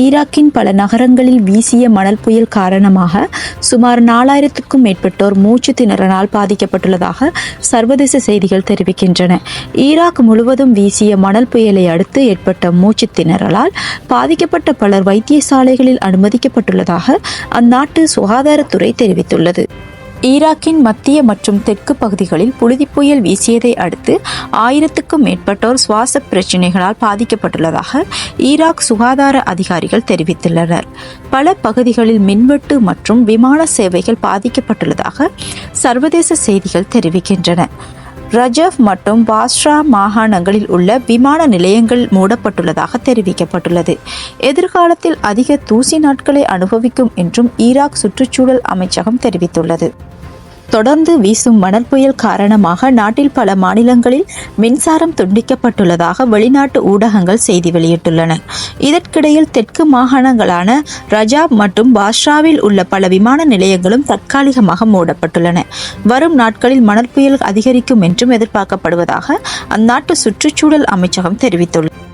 ஈராக்கின் பல நகரங்களில் வீசிய மணல் புயல் காரணமாக சுமார் நாலாயிரத்துக்கும் மேற்பட்டோர் மூச்சு திணறனால் பாதிக்கப்பட்டுள்ளதாக சர்வதேச செய்திகள் தெரிவிக்கின்றன. ஈராக் முழுவதும் வீசிய மணல் புயலை அடுத்து ஏற்பட்ட மூச்சு திணறலால் பாதிக்கப்பட்ட பலர் வைத்தியசாலைகளில் அனுமதிக்கப்பட்டுள்ளதாக அந்நாட்டு சுகாதாரத்துறை தெரிவித்துள்ளது. ஈராக்கின் மத்திய மற்றும் தெற்கு பகுதிகளில் புழுதி புயல் வீசியதை அடுத்து ஆயிரத்துக்கும் மேற்பட்டோர் சுவாச பிரச்சினைகளால் பாதிக்கப்பட்டுள்ளதாக ஈராக் சுகாதார அதிகாரிகள் தெரிவித்துள்ளனர். பல பகுதிகளில் மின்வெட்டு மற்றும் விமான சேவைகள் பாதிக்கப்பட்டுள்ளதாக சர்வதேச செய்திகள் தெரிவிக்கின்றன. ரஜப் மற்றும் பாஸ்ரா மாகாணங்களில் உள்ள விமான நிலையங்கள் மூடப்பட்டுள்ளதாக தெரிவிக்கப்பட்டுள்ளது. எதிர்காலத்தில் அதிக தூசி நாட்களை அனுபவிக்கும் என்றும் ஈராக் சுற்றுச்சூழல் அமைச்சகம் தெரிவித்துள்ளது. தொடர்ந்து வீசும் மணல் புயல் காரணமாக நாட்டில் பல மாநிலங்களில் மின்சாரம் துண்டிக்கப்பட்டுள்ளதாக வெளிநாட்டு ஊடகங்கள் செய்தி வெளியிட்டுள்ளன. இதற்கிடையில் தெற்கு மாகாணங்களான ரஜாப் மற்றும் பாஷ்ராவில் உள்ள பல விமான நிலையங்களும் தற்காலிகமாக மூடப்பட்டுள்ளன. வரும் நாட்களில் மணல் புயல் அதிகரிக்கும் என்றும் எதிர்பார்க்கப்படுவதாக அந்நாட்டு சுற்றுச்சூழல் அமைச்சகம் தெரிவித்துள்ளது.